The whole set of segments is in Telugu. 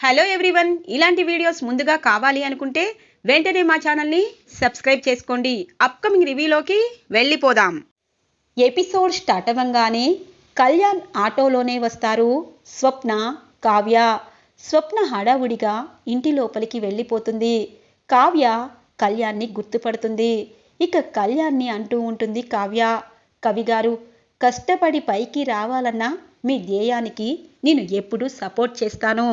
హలో ఎవ్రీవన్ ఇలాంటి వీడియోస్ ముందుగా కావాలి అనుకుంటే వెంటనే మా ఛానల్ని సబ్స్క్రైబ్ చేసుకోండి. అప్కమింగ్ రివ్యూలోకి వెళ్ళిపోదాం. ఎపిసోడ్ స్టార్ట్ అవ్వగానే కళ్యాణ్ ఆటోలోనే వస్తారు. స్వప్న కావ్య. స్వప్న హడావుడిగా ఇంటి లోపలికి వెళ్ళిపోతుంది. కావ్య కళ్యాణ్ని గుర్తుపడుతుంది. ఇక కళ్యాణ్ని అంటూ ఉంటుంది కావ్య. కవిగారు కష్టపడి పైకి రావాలన్న మీ ధ్యేయానికి నేను ఎప్పుడూ సపోర్ట్ చేస్తాను.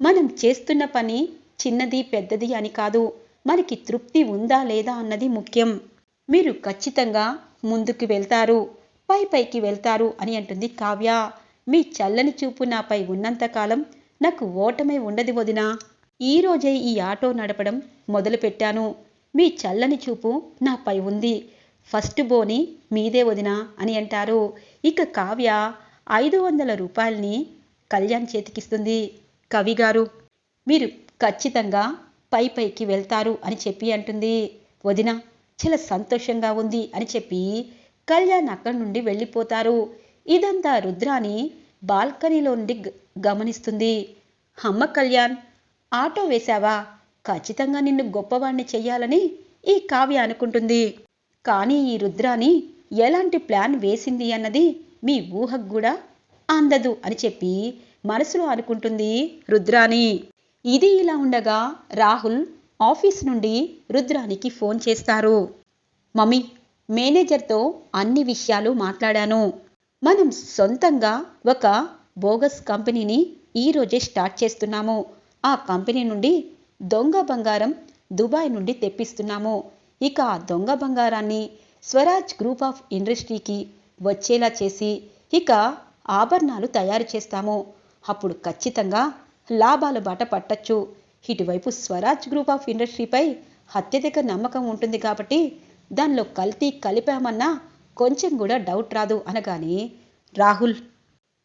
మనం చేస్తున్న పని చిన్నది పెద్దది అని కాదు. మనకి తృప్తి ఉందా లేదా అన్నది ముఖ్యం. మీరు ఖచ్చితంగా ముందుకు వెళ్తారు. పై పైకి వెళ్తారు అని అంటుంది కావ్య. మీ చల్లని చూపు నాపై ఉన్నంతకాలం నాకు ఓటమే ఉండదు వదినా. ఈరోజే ఈ ఆటో నడపడం మొదలుపెట్టాను మీ చల్లని చూపు నాపై ఉంది. ఫస్ట్ బోని మీదే వదినా అని అంటారు. ఇక కావ్య ఐదు వందల రూపాయల్ని కళ్యాణ్ చేతికిస్తుంది. కవి గారు మీరు ఖచ్చితంగా పై పైకి వెళ్తారు అని చెప్పి అంటుంది. వదిన చాలా సంతోషంగా ఉంది అని చెప్పి కళ్యాణ్ అక్కడి నుండి వెళ్ళిపోతారు. ఇదంతా రుద్రాని బాల్కనీలో నుండి గ- గమనిస్తుంది. అమ్మ కళ్యాణ్ ఆటో వేశావా? ఖచ్చితంగా నిన్ను గొప్పవాణ్ణి చెయ్యాలని ఈ కావ్య అనుకుంటుంది. కానీ ఈ రుద్రాని ఎలాంటి ప్లాన్ వేసింది అన్నది మీ ఊహకు కూడా అందదు అని చెప్పి మనసులో అనుకుంటుంది రుద్రాని ఇది ఇలా ఉండగా రాహుల్ ఆఫీస్ నుండి రుద్రానికి ఫోన్ చేస్తారు. మమ్మీ మేనేజర్తో అన్ని విషయాలు మాట్లాడాను. మనం సొంతంగా ఒక బోగస్ కంపెనీని ఈరోజే స్టార్ట్ చేస్తున్నాము. ఆ కంపెనీ నుండి దొంగ బంగారం దుబాయ్ నుండి తెప్పిస్తున్నాము. ఇక ఆ దొంగ బంగారాన్ని స్వరాజ్ గ్రూప్ ఆఫ్ ఇండస్ట్రీకి వచ్చేలా చేసి ఇక ఆభరణాలు తయారు చేస్తాము. అప్పుడు ఖచ్చితంగా లాభాల బాట పట్టచ్చు. ఇటువైపు స్వరాజ్ గ్రూప్ ఆఫ్ ఇండస్ట్రీపై అత్యధిక నమ్మకం ఉంటుంది కాబట్టి దానిలో కల్తీ కలిపామన్నా కొంచెం కూడా డౌట్ రాదు అనగానే రాహుల్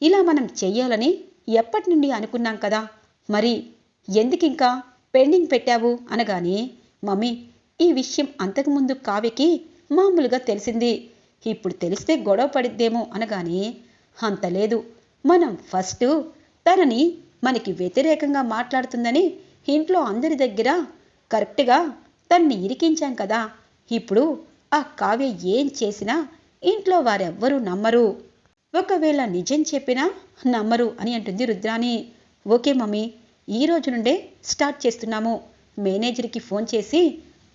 ఇలా మనం చెయ్యాలని ఎప్పటి నుండి అనుకున్నాం కదా? మరి ఎందుకింకా పెండింగ్ పెట్టావు? అనగానే మమ్మీ ఈ విషయం అంతకుముందు కావ్యకి మామూలుగా తెలిసింది. ఇప్పుడు తెలిస్తే గొడవ పడిద్దేమో. అనగానే అంత లేదు. మనం ఫస్ట్ తనని మనకి వ్యతిరేకంగా మాట్లాడుతుందని ఇంట్లో అందరి దగ్గర కరెక్ట్గా తన్ని ఇరికించాం కదా. ఇప్పుడు ఆ కావ్య ఏం చేసినా ఇంట్లో వారెవ్వరూ నమ్మరు. ఒకవేళ నిజం చెప్పినా నమ్మరు అని అంటుంది రుద్రాని ఓకే మమ్మీ ఈ రోజు నుండే స్టార్ట్ చేస్తున్నాము. మేనేజర్కి ఫోన్ చేసి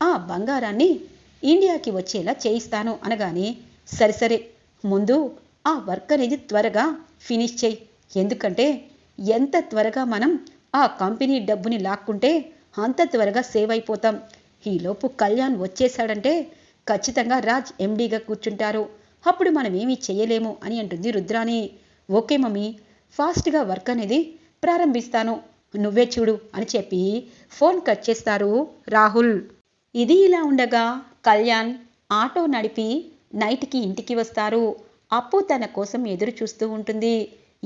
ఆ బంగారాన్ని ఇండియాకి వచ్చేలా చేయిస్తాను అనగానే సరే సరే ముందు ఆ వర్క్ అనేది త్వరగా ఫినిష్ చేయి. ఎందుకంటే ఎంత త్వరగా మనం ఆ కంపెనీ డబ్బుని లాక్కుంటే అంత త్వరగా సేవ్ అయిపోతాం ఈలోపు కళ్యాణ్ వచ్చేశాడంటే ఖచ్చితంగా రాజ్ ఎండీగా కూర్చుంటారు. అప్పుడు మనం ఏమీ చేయలేము అని అంటుంది రుద్రాని ఓకే మమ్మీ ఫాస్ట్గా వర్క్ అనేది ప్రారంభిస్తాను. నువ్వే చూడు అని చెప్పి ఫోన్ కట్ చేస్తారు రాహుల్. ఇది ఇలా ఉండగా కళ్యాణ్ ఆటో నడిపి నైట్కి ఇంటికి వస్తారు. అప్పు తన కోసం ఎదురు చూస్తూ ఉంటుంది.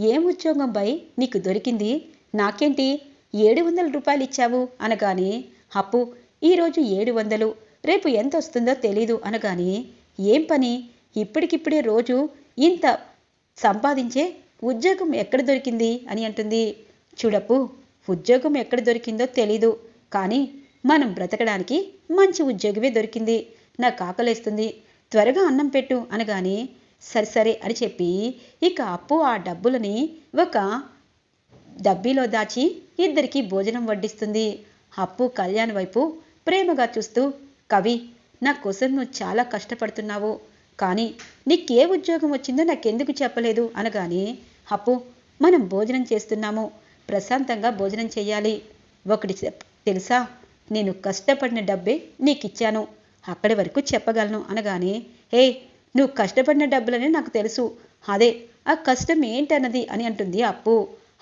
ఏం ఉద్యోగం బై? నీకు దొరికింది. నాకేంటి? ఏడు వందల రూపాయలు ఇచ్చావు అనగానే అప్పు ఈరోజు ఏడు వందలు. రేపు ఎంత వస్తుందో తెలీదు అనగానే ఏం పని? ఇప్పటికిప్పుడే రోజు ఇంత సంపాదించే ఉద్యోగం ఎక్కడ దొరికింది అని అంటుంది. చూడప్పు ఉద్యోగం ఎక్కడ దొరికిందో తెలీదు. కానీ మనం బ్రతకడానికి మంచి ఉద్యోగమే దొరికింది. నాకు ఆకలేస్తుంది త్వరగా అన్నం పెట్టు అనగానే సరిసరే సరే అని చెప్పి ఇక అప్పు ఆ డబ్బులని ఒక డబ్బీలో దాచి ఇద్దరికి భోజనం వడ్డిస్తుంది. అప్పు కళ్యాణ్ వైపు ప్రేమగా చూస్తూ కవి నా కోసం నువ్వు చాలా కష్టపడుతున్నావు. కానీ నీకే ఉద్యోగం వచ్చిందో నాకెందుకు చెప్పలేదు? అనగానే అప్పు మనం భోజనం చేస్తున్నాము. ప్రశాంతంగా భోజనం చేయాలి. ఒకటి చెప్- తెలుసా? నేను కష్టపడిన డబ్బే నీకు ఇచ్చాను అక్కడి వరకు చెప్పగలను. అనగానే హే నువ్వు కష్టపడిన డబ్బులని నాకు తెలుసు. అదే ఆ కష్టం ఏంటన్నది అని అంటుంది అప్పు.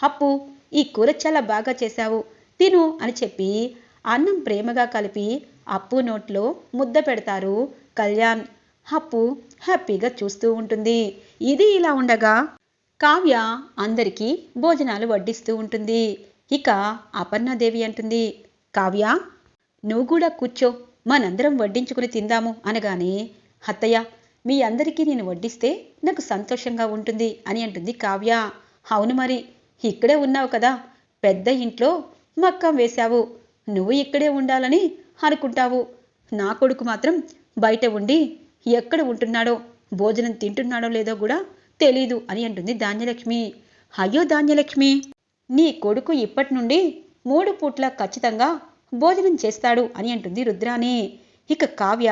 అప్పు ఈ కూర చాలా బాగా చేశావు. తిను అని చెప్పి అన్నం ప్రేమగా కలిపి అప్పు నోట్లో ముద్ద పెడతారు కళ్యాణ్. అప్పు హ్యాపీగా చూస్తూ ఉంటుంది. ఇది ఇలా ఉండగా కావ్య అందరికీ భోజనాలు వడ్డిస్తూ ఉంటుంది. ఇక అపర్ణాదేవి అంటుంది కావ్య నువ్వు కూడా కూర్చో. మనందరం వడ్డించుకుని తిందాము అనగానే అత్తయ్య మీ అందరికీ నేను వడ్డిస్తే నాకు సంతోషంగా ఉంటుంది అని అంటుంది కావ్య. అవును మరి ఇక్కడే ఉన్నావు కదా పెద్ద ఇంట్లో మక్కం వేశావు. నువ్వు ఇక్కడే ఉండాలని అనుకుంటావు. నా కొడుకు మాత్రం బయట ఉండి ఎక్కడ ఉంటున్నాడో భోజనం తింటున్నాడో లేదో కూడా తెలీదు అని అంటుంది ధాన్యలక్ష్మి. అయ్యో ధాన్యలక్ష్మి నీ కొడుకు ఇప్పటి నుండి మూడు పూట్ల ఖచ్చితంగా భోజనం చేస్తాడు అని అంటుంది రుద్రాని ఇక కావ్య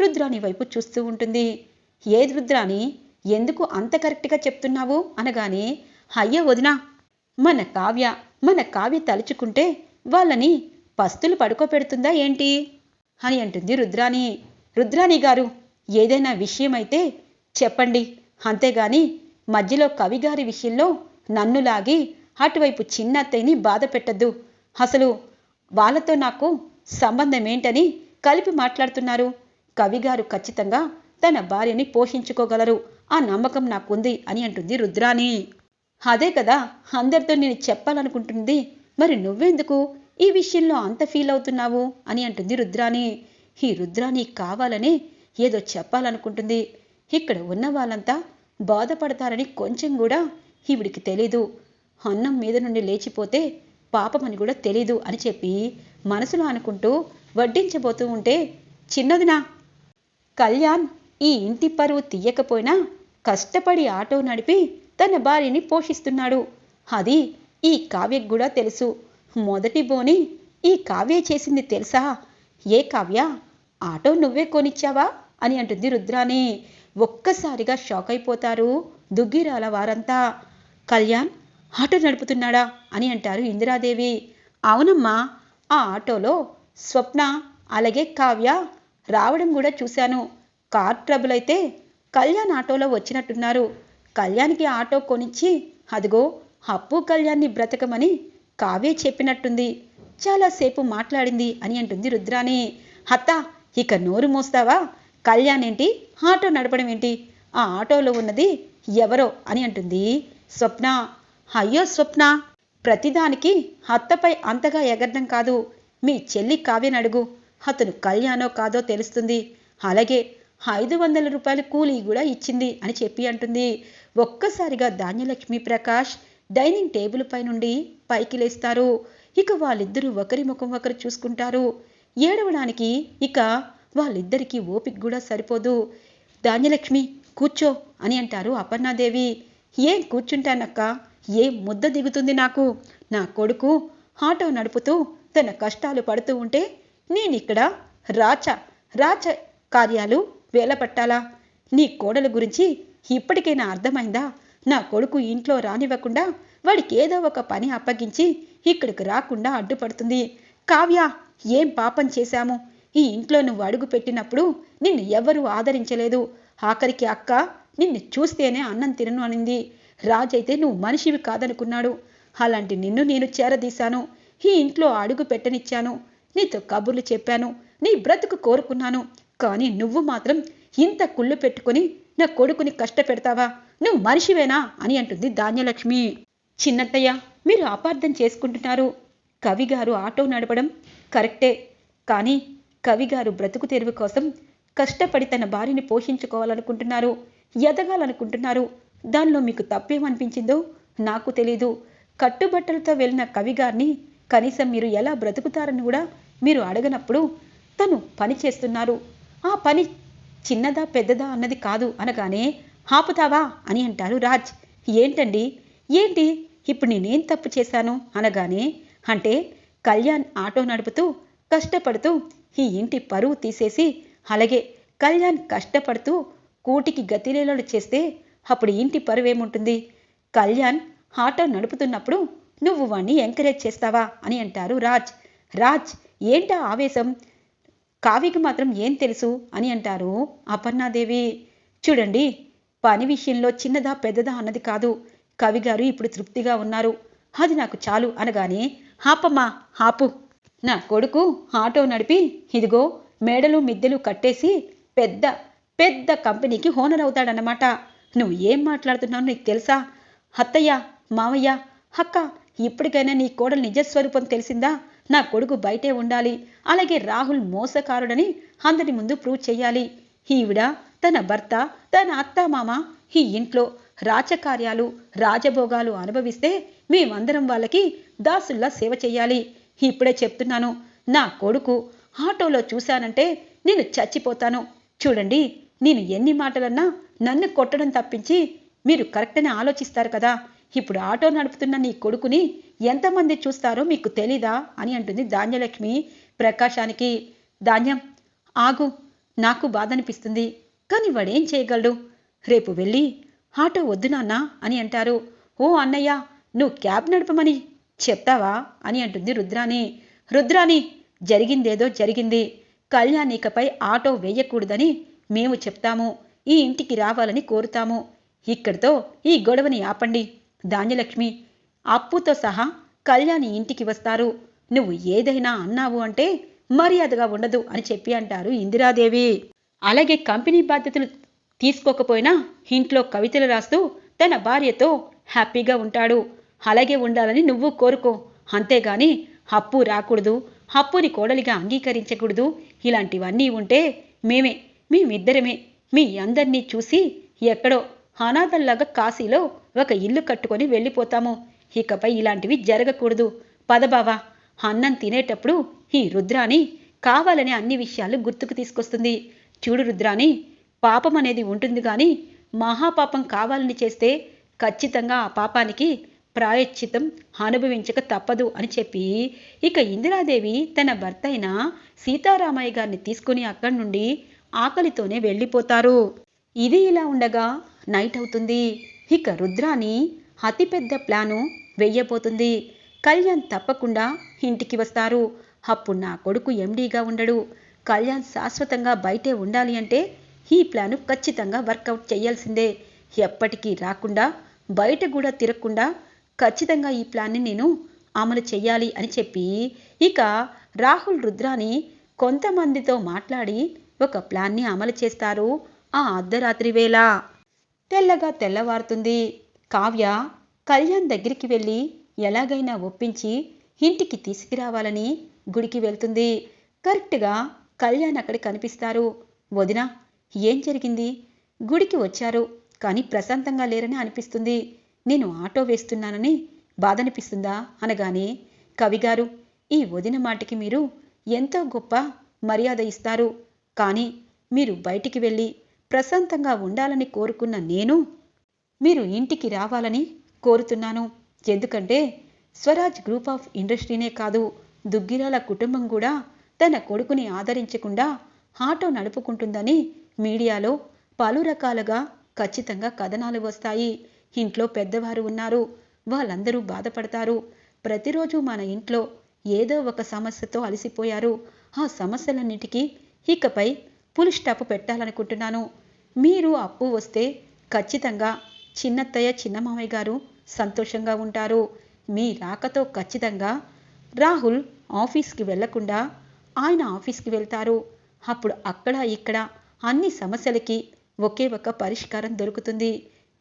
రుద్రాని వైపు చూస్తూ ఉంటుంది. ఏది రుద్రాని ఎందుకు అంత కరెక్ట్గా చెప్తున్నావు? అనగానే అయ్య వదినా మన కావ్య మన కావ్య తలుచుకుంటే వాళ్ళని పస్తులు పడుకోపెడుతుందా ఏంటి? అని అంటుంది రుద్రాణి రుద్రాణి గారు ఏదైనా విషయమైతే చెప్పండి. అంతేగాని మధ్యలో కవిగారి విషయంలో నన్ను లాగి అటువైపు చిన్నత్తయ్యని బాధ పెట్టద్దు. అసలు వాళ్ళతో నాకు సంబంధం ఏంటని కలిపి మాట్లాడుతున్నారు. కవిగారు ఖచ్చితంగా తన భార్యని పోషించుకోగలరు. ఆ నమ్మకం నాకుంది అని అంటుంది రుద్రాణి. అదే కదా అందరితో నేను చెప్పాలనుకుంటుంది. మరి నువ్వెందుకు? ఈ విషయంలో అంత ఫీల్ అవుతున్నావు? అని అంటుంది రుద్రాణి. ఈ రుద్రాణి కావాలని ఏదో చెప్పాలనుకుంటుంది. ఇక్కడ ఉన్న వాళ్ళంతా బాధపడతారని కొంచెం కూడా ఈవిడికి తెలీదు. అన్నం మీద నుండి లేచిపోతే పాపమని కూడా తెలీదు అని చెప్పి మనసులో అనుకుంటూ వడ్డించబోతూ ఉంటే చిన్నదినా కళ్యాణ్ ఈ ఇంటి పరువు తీయకపోయినా కష్టపడి ఆటో నడిపి తన భార్యని పోషిస్తున్నాడు. అది ఈ కావ్యకు కూడా తెలుసు. మొదటి బోని ఈ కావ్య చేసింది తెలుసా? ఏ కావ్య? ఆటో నువ్వే కొనిచ్చావా? అని అంటుంది రుద్రాని ఒక్కసారిగా షాక్ అయిపోతారు దుగ్గిరాల వారంతా. కళ్యాణ్ ఆటో నడుపుతున్నాడా? అని అంటారు ఇందిరాదేవి. అవునమ్మా ఆ ఆటోలో స్వప్న అలాగే కావ్య రావడం కూడా చూశాను. కార్ ట్రబుల్ అయితే కళ్యాణ్ ఆటోలో వచ్చినట్టున్నారు. కళ్యాణ్కి ఆటో కొనిచ్చి అదిగో అప్పు కళ్యాణ్ని బ్రతకమని కావ్య చెప్పినట్టుంది. చాలాసేపు మాట్లాడింది అని అంటుంది రుద్రాని అత్త ఇక నోరు మోస్తావా? కళ్యాణ్ ఏంటి? ఆటో నడపడం ఏంటి? ఆ ఆటోలో ఉన్నది ఎవరో అని అంటుంది స్వప్న. అయ్యో స్వప్న ప్రతిదానికి అత్తపై అంతగా ఎగరడం కాదు. మీ చెల్లి కావ్యనడుగు అతను కళ్యాణో కాదో తెలుస్తుంది. అలాగే ఐదు వందల రూపాయల కూలీ కూడా ఇచ్చింది అని చెప్పి అంటుంది. ఒక్కసారిగా ధాన్యలక్ష్మి ప్రకాష్ డైనింగ్ టేబుల్ పై నుండి పైకి లేస్తారు. ఇక వాళ్ళిద్దరూ ఒకరి ముఖం ఒకరు చూసుకుంటారు. ఏడవడానికి ఇక వాళ్ళిద్దరికీ ఓపిక కూడా సరిపోదు. ధాన్యలక్ష్మి కూర్చో అని అంటారు అపర్ణాదేవి. ఏం కూర్చుంటానక్క? ఏం ముద్ద దిగుతుంది నాకు? నా కొడుకు ఆటో నడుపుతూ తన కష్టాలు పడుతూ ఉంటే నేనిక్కడ రాచ రాచ కార్యాలు వేలపట్టాలా నీ కోడల గురించి ఇప్పటికైనా అర్థమైందా? నా కొడుకు ఇంట్లో రానివ్వకుండా వాడికి ఏదో ఒక పని అప్పగించి ఇక్కడికి రాకుండా అడ్డుపడుతుంది. కావ్య ఏం పాపం చేశాము? ఈ ఇంట్లో నువ్వు అడుగు పెట్టినప్పుడు నిన్ను ఎవరూ ఆదరించలేదు. ఆఖరికి అక్క నిన్ను చూస్తేనే అన్నం తినను అనింది. రాజైతే నువ్వు మనిషివి కాదనుకున్నాడు. అలాంటి నిన్ను నేను చేరదీశాను. ఈ ఇంట్లో అడుగు పెట్టనిచ్చాను. నీతో కబుర్లు చెప్పాను. నీ బ్రతుకు కోరుకున్నాను. కానీ నువ్వు మాత్రం ఇంత కుళ్ళు పెట్టుకుని నా కొడుకుని కష్టపెడతావా? నువ్వు మనిషివేనా? అని అంటుంది ధాన్యలక్ష్మి. చిన్నత్తయ్య మీరు అపార్థం చేసుకుంటున్నారు. కవిగారు ఆటో నడపడం కరెక్టే. కానీ కవిగారు బ్రతుకు తెరువు కోసం కష్టపడి తన భార్యని పోషించుకోవాలనుకుంటున్నారు ఎదగాలనుకుంటున్నారు. దానిలో మీకు తప్పేమనిపించిందో నాకు తెలీదు. కట్టుబట్టలతో వెళ్ళిన కవిగారిని కనీసం మీరు ఎలా బ్రతుకుతారని కూడా మీరు అడగనప్పుడు తను పని చేస్తున్నారు. ఆ పని చిన్నదా పెద్దదా అన్నది కాదు అనగానే ఆపుతావా? అని అంటారు రాజ్. ఏంటండి? ఏంటి? ఇప్పుడు నేనేం తప్పు చేశాను? అనగానే అంటే కళ్యాణ్ ఆటో నడుపుతూ కష్టపడుతూ ఈ ఇంటి పరువు తీసేసి అలాగే కళ్యాణ్ కష్టపడుతూ కూటికి గతిలేలలు చేస్తే అప్పుడు ఇంటి పరువేముంటుంది? కళ్యాణ్ ఆటో నడుపుతున్నప్పుడు నువ్వు వాణ్ణి ఎంకరేజ్ చేస్తావా? అని అంటారు రాజ్. రాజ్ ఏంటా ఆవేశం? కావ్యకి మాత్రం ఏం తెలుసు అని అంటారు అపర్ణాదేవి. చూడండి పని విషయంలో చిన్నదా పెద్దదా అన్నది కాదు. కవిగారు ఇప్పుడు తృప్తిగా ఉన్నారు. అది నాకు చాలు అనగానే హాపమ్మా హాపు. నా కొడుకు ఆటో నడిపి ఇదిగో మేడలు మిద్దెలు కట్టేసి పెద్ద పెద్ద కంపెనీకి హోనర్ అవుతాడన్నమాట. నువ్వు ఏం మాట్లాడుతున్నావు నీకు తెలుసా? అత్తయ్య మావయ్య అక్క ఇప్పటికైనా నీ కోడలు నిజస్వరూపం తెలిసిందా? నా కొడుకు బయటే ఉండాలి. అలాగే రాహుల్ మోసకారుడని అందరి ముందు ప్రూవ్ చేయాలి ఈవిడ తన భర్త తన అత్తమామ ఈ ఇంట్లో రాచకార్యాలు రాజభోగాలు అనుభవిస్తే మేమందరం వాళ్ళకి దాసుల్లా సేవ చేయాలి ఇప్పుడే చెప్తున్నాను నా కొడుకు ఆటోలో చూశానంటే నేను చచ్చిపోతాను. చూడండి నేను ఎన్ని మాటలన్నా నన్ను కొట్టడం తప్పించి మీరు కరెక్ట్ని ఆలోచిస్తారు కదా. ఇప్పుడు ఆటో నడుపుతున్న నీ కొడుకుని ఎంతమంది చూస్తారో మీకు తెలీదా అని అంటుంది ధాన్యలక్ష్మి ప్రకాశానికి. ధాన్యం ఆగు నాకు బాధ అనిపిస్తుంది కానీ వాడేం చేయగలడు? రేపు వెళ్ళి ఆటో వద్దు నాన్న అని అంటారు. ఓ అన్నయ్య నువ్వు క్యాబ్ నడపమని చెప్తావా అని అంటుంది రుద్రాణి. రుద్రాణి జరిగిందేదో జరిగింది. కళ్యాణ్ ఇకపై ఆటో వేయకూడదని మేము చెప్తాము. ఈ ఇంటికి రావాలని కోరుతాము. ఇక్కడితో ఈ గొడవని ఆపండి. ధాన్యలక్ష్మి అప్పుతో సహా కళ్యాణి ఇంటికి వస్తారు. నువ్వు ఏదైనా అన్నావు అంటే మర్యాదగా ఉండదు అని చెప్పి అంటారు ఇందిరాదేవి. అలాగే కంపెనీ బాధ్యతలు తీసుకోకపోయినా ఇంట్లో కవితలు రాస్తూ తన భార్యతో హ్యాపీగా ఉంటాడు. అలాగే ఉండాలని నువ్వు కోరుకో. అంతేగాని అప్పు రాకూడదు అప్పుని కోడలిగా అంగీకరించకూడదు. ఇలాంటివన్నీ ఉంటే మేమే మేమిద్దరమే మీ అందరినీ చూసి ఎక్కడో అనాథల్లాగా కాశీలో ఒక ఇల్లు కట్టుకొని వెళ్ళిపోతాము. ఇకపై ఇలాంటివి జరగకూడదు. పదబావా అన్నం తినేటప్పుడు ఈ రుద్రాని కావాలని అన్ని విషయాలు గుర్తుకు తీసుకొస్తుంది. చూడు రుద్రాని పాపం అనేది ఉంటుంది కానీ మహాపాపం కావాలని చేస్తే ఖచ్చితంగా ఆ పాపానికి ప్రాయశ్చితం అనుభవించక తప్పదు అని చెప్పి ఇక ఇందిరాదేవి తన భర్త అయిన సీతారామయ్య గారిని తీసుకుని అక్కడి నుండి ఆకలితోనే వెళ్ళిపోతారు. ఇది ఇలా ఉండగా నైట్ అవుతుంది. ఇక రుద్రాని అతిపెద్ద ప్లాను వెయ్యబోతుంది. కళ్యాణ్ తప్పకుండా ఇంటికి వస్తారు. అప్పుడు నా కొడుకు ఎండీగా ఉండడు. కళ్యాణ్ శాశ్వతంగా బయటే ఉండాలి అంటే ఈ ప్లాను ఖచ్చితంగా వర్కౌట్ చేయాల్సిందే. ఎప్పటికీ రాకుండా బయట కూడా తిరగకుండా ఖచ్చితంగా ఈ ప్లాన్ని నేను అమలు చేయాలి అని చెప్పి ఇక రాహుల్ రుద్రాని కొంతమందితో మాట్లాడి ఒక ప్లాన్ని అమలు చేస్తారు. ఆ అర్ధరాత్రి వేళ తెల్లగా తెల్లవారుతుంది. కావ్య కళ్యాణ్ దగ్గరికి వెళ్ళి ఎలాగైనా ఒప్పించి ఇంటికి తీసుకురావాలని గుడికి వెళ్తుంది. కరెక్ట్గా కళ్యాణ్ అక్కడ కనిపిస్తారు. వదిన ఏం జరిగింది? గుడికి వచ్చారు కానీ ప్రశాంతంగా లేరని అనిపిస్తుంది. నేను ఆటో వేస్తున్నానని బాధ అనిపిస్తుందా అనగానే కవిగారు ఈ వదిన మాటకి మీరు ఎంతో గొప్ప మర్యాద ఇస్తారు. కానీ మీరు బయటికి వెళ్ళి ప్రశాంతంగా ఉండాలని కోరుకున్న నేను మీరు ఇంటికి రావాలని కోరుతున్నాను. ఎందుకంటే స్వరాజ్ గ్రూప్ ఆఫ్ ఇండస్ట్రీనే కాదు దుగ్గిరాల కుటుంబం కూడా తన కొడుకుని ఆదరించకుండా ఆటో నడుపుకుంటుందని మీడియాలో పలు రకాలుగా ఖచ్చితంగా కథనాలు వస్తాయి. ఇంట్లో పెద్దవారు ఉన్నారు వాళ్ళందరూ బాధపడతారు. ప్రతిరోజు మన ఇంట్లో ఏదో ఒక సమస్యతో అలసిపోయారు. ఆ సమస్యలన్నిటికీ ఇకపై పులి స్టాప్ పెట్టాలనుకుంటున్నాను. మీరు అప్పు వస్తే ఖచ్చితంగా చిన్నత్తయ్య చిన్నమామయ్య గారు సంతోషంగా ఉంటారు. మీ రాకతో ఖచ్చితంగా రాహుల్ ఆఫీస్కి వెళ్ళకుండా ఆయన ఆఫీస్కి వెళ్తారు. అప్పుడు అక్కడ ఇక్కడ అన్ని సమస్యలకి ఒకే ఒక పరిష్కారం దొరుకుతుంది.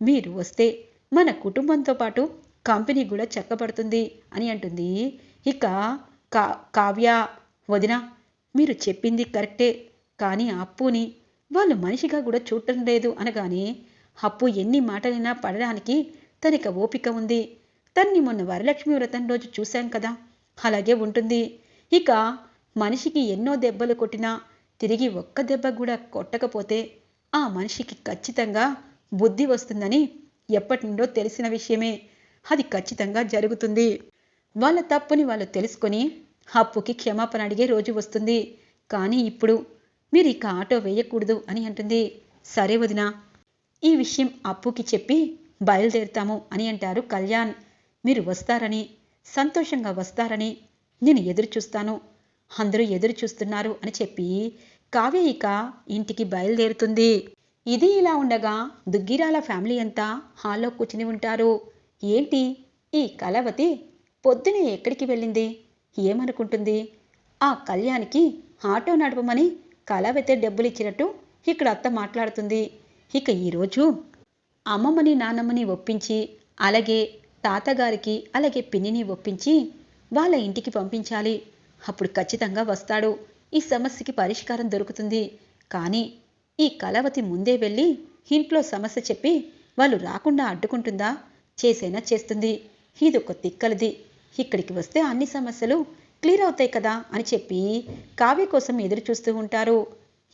మీరు వస్తే మన కుటుంబంతో పాటు కంపెనీ కూడా చక్కబడుతుంది అని అంటుంది. ఇక కా కావ్య వదిన మీరు చెప్పింది కరెక్టే. కానీ అప్పుని వాళ్ళు మనిషిగా కూడా చూడటం లేదు అనగానే అప్పు ఎన్ని మాటలైనా పడడానికి తనకి ఓపిక ఉంది. తన్ని మొన్న వరలక్ష్మి వ్రతం రోజు చూశాం కదా. అలాగే ఉంటుంది. ఇక మనిషికి ఎన్నో దెబ్బలు కొట్టినా తిరిగి ఒక్క దెబ్బ కూడా కొట్టకపోతే ఆ మనిషికి ఖచ్చితంగా బుద్ధి వస్తుందని ఎప్పటి నుండో తెలిసిన విషయమే. అది ఖచ్చితంగా జరుగుతుంది. వాళ్ళ తప్పుని వాళ్ళు తెలుసుకొని అప్పుకి క్షమాపణ అడిగే రోజు వస్తుంది. కానీ ఇప్పుడు మీరు ఇక ఆటో వేయకూడదు అని అంటుంది. సరే వదినా ఈ విషయం అప్పుకి చెప్పి బయలుదేరుతాము అని అంటారు కళ్యాణ్. మీరు వస్తారని సంతోషంగా వస్తారని నేను ఎదురు చూస్తాను అందరూ ఎదురు చూస్తున్నారు అని చెప్పి కావ్య ఇక ఇంటికి బయలుదేరుతుంది. ఇది ఇలా ఉండగా దుగ్గిరాల ఫ్యామిలీ అంతా హాల్లో కూర్చుని ఉంటారు. ఏంటి? ఈ కలవతి పొద్దునే ఎక్కడికి వెళ్ళింది? ఏమనుకుంటుంది? ఆ కళ్యాణ్కి ఆటో నడపమని కలవతే డబ్బులు ఇచ్చినట్టు ఇక్కడ అత్త మాట్లాడుతుంది. ఇక ఈరోజు అమ్మమ్మని నాన్నమ్మని ఒప్పించి అలాగే తాతగారికి అలాగే పిన్నిని ఒప్పించి వాళ్ళ ఇంటికి పంపించాలి. అప్పుడు ఖచ్చితంగా వస్తాడు. ఈ సమస్యకి పరిష్కారం దొరుకుతుంది. కానీ ఈ కలవతి ముందే వెళ్ళి ఇంట్లో సమస్య చెప్పి వాళ్ళు రాకుండా అడ్డుకుంటుందా? చేసైనా చేస్తుంది. ఇదొక తిక్కలది. ఇక్కడికి వస్తే అన్ని సమస్యలు క్లియర్ అవుతాయి కదా అని చెప్పి కావ్య కోసం ఎదురు చూస్తూ ఉంటారు.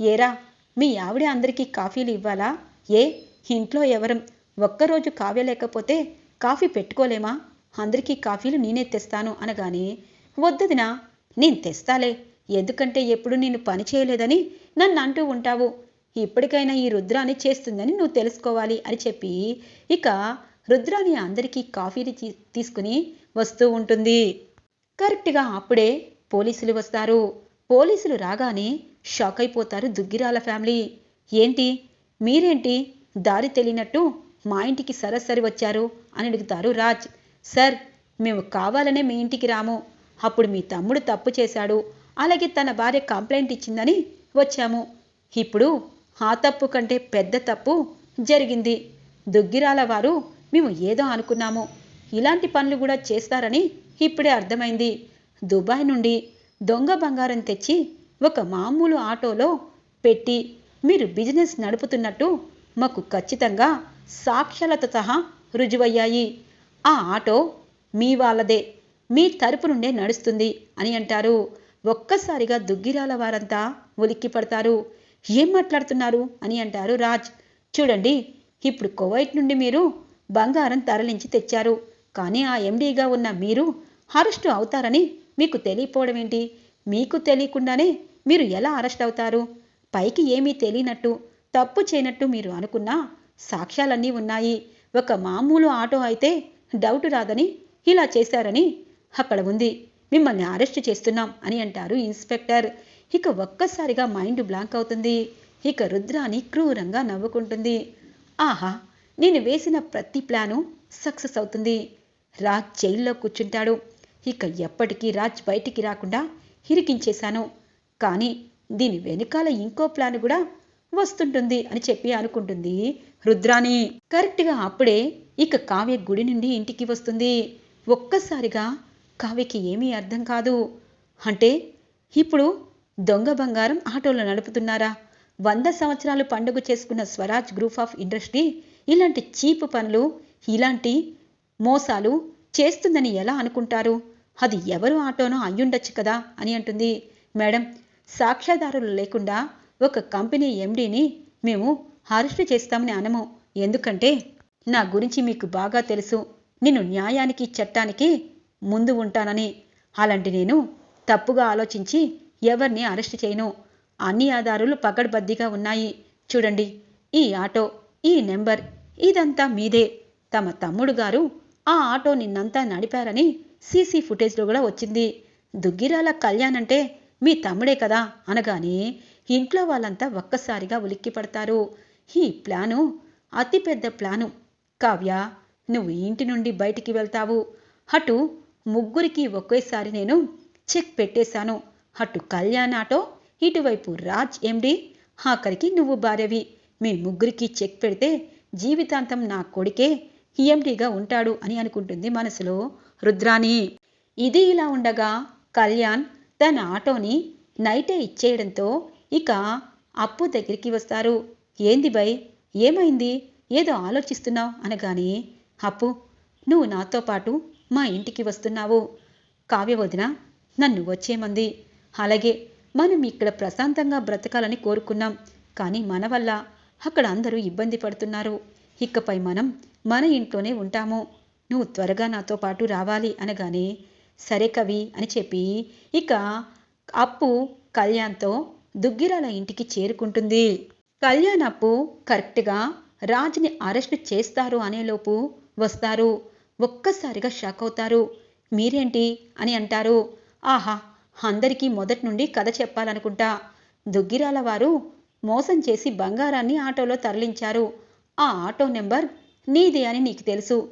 ఏరా మీ ఆవిడ అందరికీ కాఫీలు ఇవ్వాలా? ఏ? ఇంట్లో ఎవరం? ఒక్కరోజు కావ్య లేకపోతే కాఫీ పెట్టుకోలేమా? అందరికీ కాఫీలు నేనే తెస్తాను అనగానే వద్దదినా నేను తెస్తాలే. ఎందుకంటే ఎప్పుడు నేను పని చేయలేదని నన్ను అంటూ ఉంటావు. ఇప్పటికైనా ఈ రుద్రాని చేస్తుందని నువ్వు తెలుసుకోవాలి అని చెప్పి ఇక రుద్రాని అందరికీ కాఫీని తీ- తీసుకుని వస్తూ ఉంటుంది. కరెక్ట్గా అప్పుడే పోలీసులు వస్తారు. పోలీసులు రాగానే షాక్ అయిపోతారు దుగ్గిరాల ఫ్యామిలీ. ఏంటి? మీరేంటి? దారి తెలియనట్టు మా ఇంటికి సరసరి వచ్చారు అని అడుగుతారు రాజ్. సార్ మేము కావాలనే మీ ఇంటికి రాము. అప్పుడు మీ తమ్ముడు తప్పు చేశాడు. అలాగే తన భార్య కంప్లైంట్ ఇచ్చిందని వచ్చాము. ఇప్పుడు ఆ తప్పు కంటే పెద్ద తప్పు జరిగింది. దుగ్గిరాల వారు మేము ఏదో అనుకున్నాము. ఇలాంటి పనులు కూడా చేస్తారని ఇప్పుడే అర్థమైంది. దుబాయ్ నుండి దొంగ బంగారం తెచ్చి ఒక మామూలు ఆటోలో పెట్టి మీరు బిజినెస్ నడుపుతున్నట్టు మాకు ఖచ్చితంగా సాక్ష్యాలతో సహా రుజువయ్యాయి. ఆ ఆటో మీ వాళ్ళదే మీ తరపు నుండే నడుస్తుంది అని అంటారు. ఒక్కసారిగా దుగ్గిరాల వారంతా ఉలిక్కి పడతారు. ఏం మాట్లాడుతున్నారు అని అంటారు రాజ్. చూడండి ఇప్పుడు కువైట్ నుండి మీరు బంగారం తరలించి తెచ్చారు. కానీ ఆ ఎండీగా ఉన్న మీరు అరెస్టు అవుతారని మీకు తెలియపోవడం ఏంటి? మీకు తెలియకుండానే మీరు ఎలా అరెస్ట్ అవుతారు? పైకి ఏమీ తెలియనట్టు తప్పు చేయనట్టు మీరు అనుకున్నా సాక్ష్యాలన్నీ ఉన్నాయి. ఒక మామూలు ఆటో అయితే డౌట్ రాదని ఇలా చేశారని అక్కడ ఉంది. మిమ్మల్ని అరెస్ట్ చేస్తున్నాం అని అంటారు ఇన్స్పెక్టర్. ఇక ఒక్కసారిగా మైండ్ బ్లాంక్ అవుతుంది. ఇక రుద్రాని క్రూరంగా నవ్వుకుంటుంది. ఆహా నేను వేసిన ప్రతి ప్లాను సక్సెస్ అవుతుంది. రాజ్ జైల్లో కూర్చుంటాడు. ఇక ఎప్పటికీ రాజ్ బయటికి రాకుండా ఇరికించేశాను. కానీ దీని వెనకాల ఇంకో ప్లాన్ కూడా వస్తుంటుంది అని చెప్పి అనుకుంటుంది రుద్రాని కరెక్ట్గా అప్పుడే ఇక కావ్య గుడి నుండి ఇంటికి వస్తుంది. ఒక్కసారిగా కావ్యకి ఏమీ అర్థం కాదు. అంటే ఇప్పుడు దొంగ బంగారం ఆటోలో నడుపుతున్నారా? వంద సంవత్సరాలు పండుగ చేసుకున్న స్వరాజ్ గ్రూప్ ఆఫ్ ఇండస్ట్రీ ఇలాంటి చీప్ పనులు ఇలాంటి మోసాలు చేస్తుందని ఎలా అనుకుంటారు? అది ఎవరు ఆటోనో అయ్యుండొచ్చు కదా అని అంటుంది. మేడం సాక్ష్యాధారులు లేకుండా ఒక కంపెనీ ఎండీని మేము అరెస్టు చేస్తామని అనము. ఎందుకంటే నా గురించి మీకు బాగా తెలుసు. నేను న్యాయానికి చట్టానికి ముందు ఉంటానని. అలాంటి నేను తప్పుగా ఆలోచించి ఎవరిని అరెస్ట్ చేయను. అన్ని ఆధారాలు పకడ్బద్దీగా ఉన్నాయి. చూడండి ఈ ఆటో ఈ నెంబర్ ఇదంతా మీదే. తమ తమ్ముడు గారు ఆ ఆటో నిన్నంతా నడిపారని సీసీ ఫుటేజ్లో కూడా వచ్చింది. దుగ్గిరాల కళ్యాణ్ అంటే మీ తమ్ముడే కదా అనగానే ఇంట్లో వాళ్ళంతా ఒక్కసారిగా ఉలిక్కి పడతారు ఈ ప్లాను అతిపెద్ద ప్లాను. కావ్య నువ్వు ఇంటి నుండి బయటికి వెళ్తావు. అటు ముగ్గురికి ఒకేసారి నేను చెక్ పెట్టేశాను. అటు కళ్యాణ్ ఆటో ఇటువైపు రాజ్ ఎండి ఆఖరికి నువ్వు భార్యవి. మీ ముగ్గురికి చెక్ పెడితే జీవితాంతం నా కొడుకే ఎండిగా ఉంటాడు అని అనుకుంటుంది మనసులో రుద్రాణి. ఇది ఇలా ఉండగా కళ్యాణ్ తన ఆటోని నైటే ఇచ్చేయడంతో ఇక అప్పు దగ్గరికి వస్తారు. ఏంది బై ఏమైంది? ఏదో ఆలోచిస్తున్నావు అనగానే అప్పు నువ్వు నాతో పాటు మా ఇంటికి వస్తున్నావు. కావ్య వదిన నన్ను వచ్చేమంది. అలాగే మనం ఇక్కడ ప్రశాంతంగా బ్రతకాలని కోరుకున్నాం. కానీ మన వల్ల అక్కడ అందరూ ఇబ్బంది పడుతున్నారు. ఇకపై మనం మన ఇంట్లోనే ఉంటాము. నువ్వు త్వరగా నాతో పాటు రావాలి అనగానే సరే కవి అని చెప్పి ఇక అప్పు కళ్యాణ్తో దుగ్గిరాల ఇంటికి చేరుకుంటుంది. కళ్యాణ్ అప్పు కరెక్ట్గా రాజుని అరెస్ట్ చేస్తారు అనేలోపు వస్తారు. ఒక్కసారిగా షాక్ అవుతారు. మీరేంటి? అని అంటారు. ఆహా అందరికీ మొదటి నుండి కథ చెప్పాలనుకుంటా. దుగ్గిరాల వారు మోసం చేసి బంగారాన్ని ఆటోలో తరలించారు. ఆ ఆటో నెంబర్ నీదే అని నీకు తెలుసు.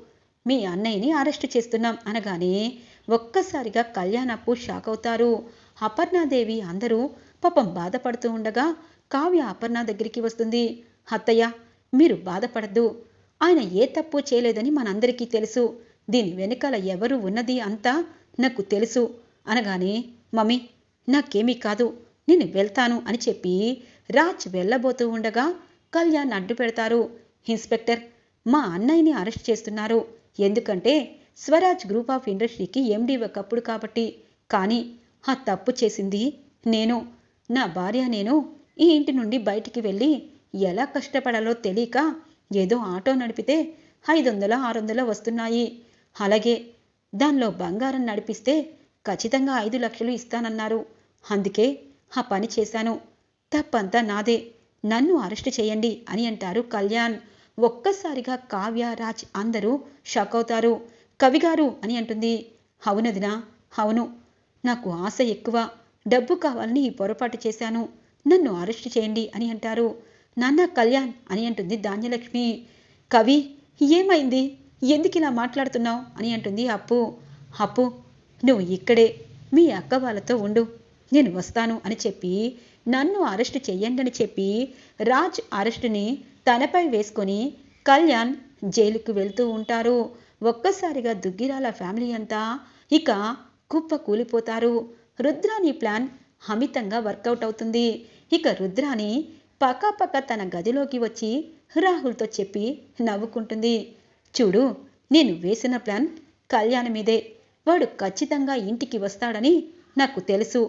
మీ అన్నయ్యని అరెస్ట్ చేస్తున్నాం అనగానే ఒక్కసారిగా కళ్యాణప్పు షాక్ అవుతారు. అపర్ణాదేవి అందరూ పాపం బాధపడుతూ ఉండగా కావ్య అపర్ణ దగ్గరికి వస్తుంది. అత్తయ్య మీరు బాధపడద్దు. ఆయన ఏ తప్పు చేయలేదని మనందరికీ తెలుసు. దీని వెనకాల ఎవరు ఉన్నది అంతా నాకు తెలుసు. అనగానే మమ్మీ నాకేమీ కాదు. నేను వెళ్తాను అని చెప్పి రాజ్ వెళ్ళబోతూ ఉండగా కళ్యాణ్ అడ్డు పెడతారు. ఇన్స్పెక్టర్ మా అన్నయ్యని అరెస్ట్ చేస్తున్నారు. ఎందుకంటే స్వరాజ్ గ్రూప్ ఆఫ్ ఇండస్ట్రీకి ఎండి ఒకప్పుడు కాబట్టి. కానీ ఆ తప్పు చేసింది నేను. నా భార్య నేను ఈ ఇంటి నుండి బయటికి వెళ్ళి ఎలా కష్టపడాలో తెలియక ఏదో ఆటో నడిపితే ఐదు వందల ఆరు వందల వస్తున్నాయి. అలాగే దానిలో బంగారం నడిపిస్తే ఖచ్చితంగా ఐదు లక్షలు ఇస్తానన్నారు. అందుకే ఆ పని చేశాను. తప్పంతా నాదే. నన్ను అరెస్ట్ చేయండి అని అంటారు కళ్యాణ్. ఒక్కసారిగా కావ్య రాజ్ అందరూ షాక్ అవుతారు. కవిగారు అని అంటుంది. అవునదినా అవును. నాకు ఆశ ఎక్కువ. డబ్బు కావాలని ఈ పొరపాటు చేశాను. నన్ను అరెస్ట్ చేయండి అని అంటారు. నాన్న కళ్యాణ్ అని అంటుంది ధాన్యలక్ష్మి. కవి ఏమైంది? ఎందుకు ఇలా మాట్లాడుతున్నావు? అని అంటుంది అప్పు. అప్పు నువ్వు ఇక్కడే. మీ అక్క వాళ్ళతో ఉండు. నేను వస్తాను అని చెప్పి నన్ను అరెస్ట్ చెయ్యండి అని చెప్పి రాజ్ అరెస్టుని తనపై వేసుకొని కళ్యాణ్ జైలుకు వెళ్తూ ఉంటారు. ఒక్కసారిగా దుగ్గిరాల ఫ్యామిలీ అంతా ఇక కుప్ప కూలిపోతారు రుద్రాని ప్లాన్ అమితంగా వర్కౌట్ అవుతుంది. ఇక రుద్రాని పక్కపక్క తన గదిలోకి వచ్చి రాహుల్తో చెప్పి నవ్వుకుంటుంది. చూడు నేను వేసిన ప్లాన్ కళ్యాణ్ మీదే వాడు ఖచ్చితంగా ఇంటికి వస్తాడని నాకు తెలుసు.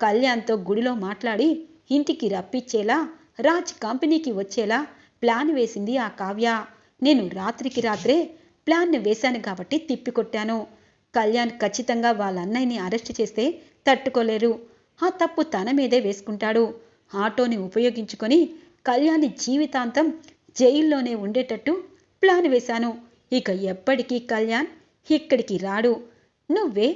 కళ్యాణ్తో గుడిలో మాట్లాడి ఇంటికి రప్పించేలా రాజ్ కంపెనీకి వచ్చేలా ప్లాన్ వేసింది ఆ కావ్య. నేను రాత్రికి రాత్రే ప్లాన్ వేశాను కాబట్టి తిప్పికొట్టాను. కళ్యాణ్ ఖచ్చితంగా వాళ్ళ అన్నయ్యని అరెస్ట్ చేస్తే తట్టుకోలేరు. ఆ తప్పు తన మీదే వేసుకుంటాడు. ఆటోని ఉపయోగించుకొని కళ్యాణి జీవితాంతం జైల్లోనే ఉండేటట్టు ప్లాన్ వేశాను. ఇక ఎప్పటికీ కళ్యాణ్ ఇక్కడికి రాడు. నువ్వే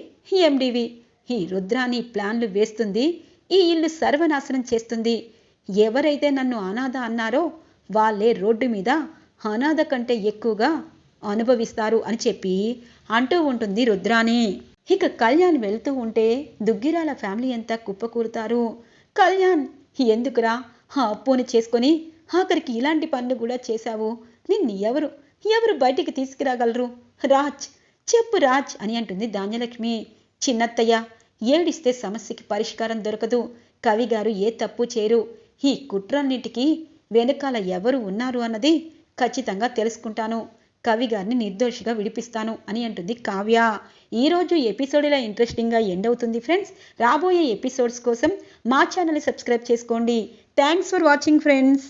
ఎండివి. ఈ రుద్రాని ప్లాన్లు వేస్తుంది. ఈ ఇల్లు సర్వనాశనం చేస్తుంది. ఎవరైతే నన్ను అనాథ అన్నారో వాళ్ళే రోడ్డు మీద అనాథ కంటే ఎక్కువగా అనుభవిస్తారు అని చెప్పి అంటూ ఉంటుంది రుద్రాని. ఇక కళ్యాణ్ వెళ్తూ ఉంటే దుగ్గిరాల ఫ్యామిలీ అంతా కుప్పకూరుతారు. కళ్యాణ్ ఎందుకురా? ఆ అప్పుని చేసుకొని ఆఖరికి ఇలాంటి పనులు కూడా చేశావు. నిన్ను ఎవరు ఎవరు బయటికి తీసుకురాగలరు? రాజ్ చెప్పు రాజ్ అని అంటుంది ధాన్యలక్ష్మి. చిన్నత్తయ్య ఏడిస్తే సమస్యకి పరిష్కారం దొరకదు. కవి గారు ఏ తప్పు చేయరు. ఈ కుట్రన్నిటికీ వెనకాల ఎవరు ఉన్నారు అన్నది ఖచ్చితంగా తెలుసుకుంటాను. కవి గారిని నిర్దోషిగా విడిపిస్తాను అని అంటుంది కావ్య. ఈరోజు ఎపిసోడ్ ఇలా ఇంట్రెస్టింగ్గా ఎండ్ అవుతుంది ఫ్రెండ్స్ రాబోయే ఎపిసోడ్స్ కోసం మా ఛానల్ సబ్స్క్రైబ్ చేసుకోండి. Thanks for watching friends